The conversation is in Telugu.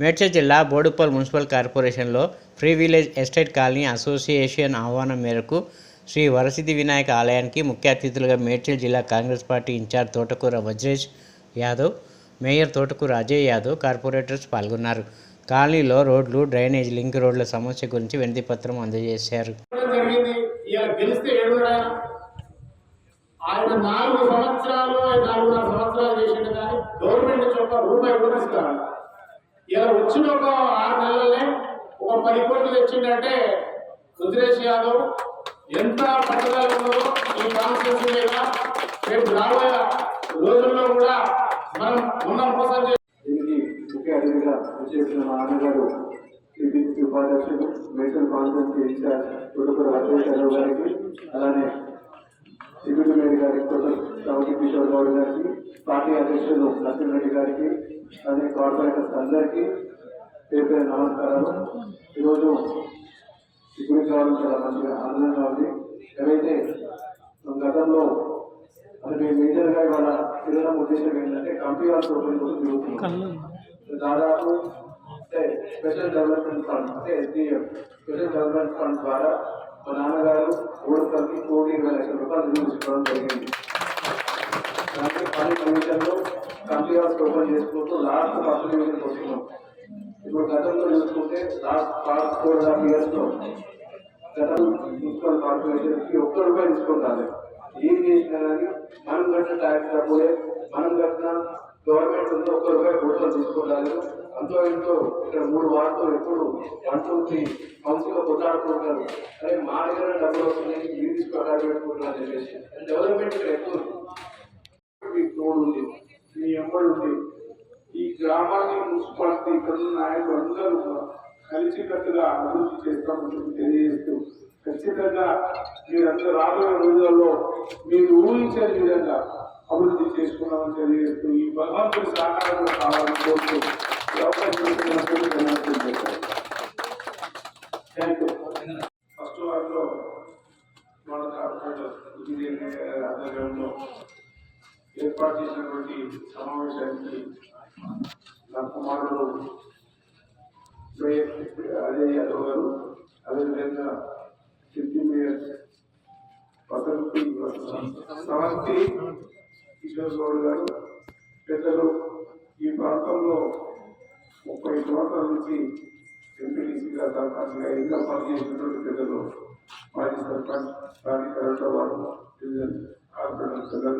మేడ్చల్ జిల్లా బోడుపల్ మున్సిపల్ కార్పొరేషన్లో free village estate colony association ఆహ్వానం మేరకు శ్రీ వరసిద్ధి వినాయక ఆలయానికి ముఖ్య అతిథులుగా మేడ్చల్ జిల్లా కాంగ్రెస్ పార్టీ ఇన్ఛార్జ్ తోటకూర వజ్రేష్ యాదవ్ మేయర్ తోటకూర అజయ్ యాదవ్ కార్పొరేటర్స్ పాల్గొన్నారు. కాలనీలో రోడ్లు డ్రైనేజ్ లింక్ రోడ్ల సమస్య గురించి వినతి పత్రం అందజేశారు. ఆయన నాలుగు సంవత్సరాలు నాలుగున్నర సంవత్సరాలు చేసిండు కానీ గవర్నమెంట్ నుంచి రూపాయి కూడా ఇలా వచ్చిన ఒక ఆరు నెలలనే ఒక పది కోట్లు తెచ్చిందంటే రుద్రేష్ యాదవ్ ఎంత పట్టుదల ఉన్నదో ఈ కాన్ఫరెన్స్ మీద రేపు రాబోయే రోజుల్లో కూడా మనం ఉన్న మోసం దీనికి ముఖ్య అతిథిగా వచ్చేసిన మా నాన్నగారు టీపీసీ ఉపాధ్యక్షులు మేడ్చల్ కాన్ఫరెన్స్ ఇన్ఛార్జ్ తొడుపుర వజ్రేశ్వరరావు గారికి అలానే సిబిడి మేరీ గారికి కొత్త చౌకి కిషోర్ గౌడ్ గారికి పార్టీ అధ్యక్షులు నరసింహరెడ్డి గారికి అలానే కార్పొరేటర్స్ అందరికీ పేరు పేరు నమస్కారాలు ఈరోజు ఈ గురించి రావడం చాలా మంచిగా ఆనందంగా ఉంది ఏవైతే మన గతంలో అది మేము మేజర్గా ఇవాళ తిరగడం ఉద్దేశం ఏంటంటే కంపెనీ వాళ్ళ ఓపెన్ కోసం తిరుగుతున్నాం దాదాపు అంటే స్పెషల్ డెవలప్మెంట్ ఫండ్ అంటే ఎస్డిఎఫ్ స్పెషల్ డెవలప్మెంట్ ఫండ్ ద్వారా మా నాన్నగారు ఓడికల్కి కోటి ఇరవై లక్షల రూపాయలు నిధులు తీసుకోవడం జరిగింది దాంట్లో పని కమిషన్లో కంపెనీ ఓపెన్ చేసుకుంటూ లాస్ట్ ఫస్ట్ వస్తున్నాం ఇప్పుడు గతంలో చూసుకుంటే last past four and half ఇయర్స్లో గతం మున్సిపల్ కార్పొరేషన్కి ఒక్క రూపాయి తీసుకుంటారు ఏం చేసినా కానీ మనం కట్టిన ట్యాక్స్ డబ్బులే మనం కట్టిన గవర్నమెంట్ ఉంది ఒక్క రూపాయి గుర్తులు తీసుకుంటారు అంతో ఇంతో ఇక్కడ మూడు వార్తలు ఎప్పుడు వన్ టూ త్రీ కౌన్సిల్లో కొట్లాడుకుంటారు మా దగ్గర డబ్బులు వస్తున్నాయి మీరు తీసుకొని పెట్టుకుంటున్నారు అని చెప్పేసి. డెవలప్మెంట్ ఇక్కడ ఎక్కువ ఉంది. మీ తోడు ఉంది ఈ గ్రామాన్ని మున్సిపాలిటీ ఇక్కడ నాయకులు అందరూ కలిసికట్టుగా అభివృద్ధి చేస్తామని తెలియజేస్తూ ఖచ్చితంగా మీరందరూ రాబోయే రోజులలో మీరు ఊహించే విధంగా అభివృద్ధి చేసుకున్నామని తెలియజేస్తూ ఈ భగవంతుడి సహకారం కావాలని కోరుతూ ఏర్పాటు చేసినటువంటి సమావేశానికి నా కుమారుడు మేయర్ అజయ్ యాదవ్ గారు అదేవిధంగా సిద్ధి మేయర్ వసంతి సవంతి కిషోర్ గౌడ్ గారు పెద్దలు ఈ ప్రాంతంలో ముప్పై సంవత్సరాల నుంచి ఎంపీడీసీగా సర్పంచ్గా ఇంకా పనిచేసినటువంటి పెద్దలు మాజీ సర్పంచ్ రాణి కరెంట్ వారు కార్పొరేటర్ పెద్దలు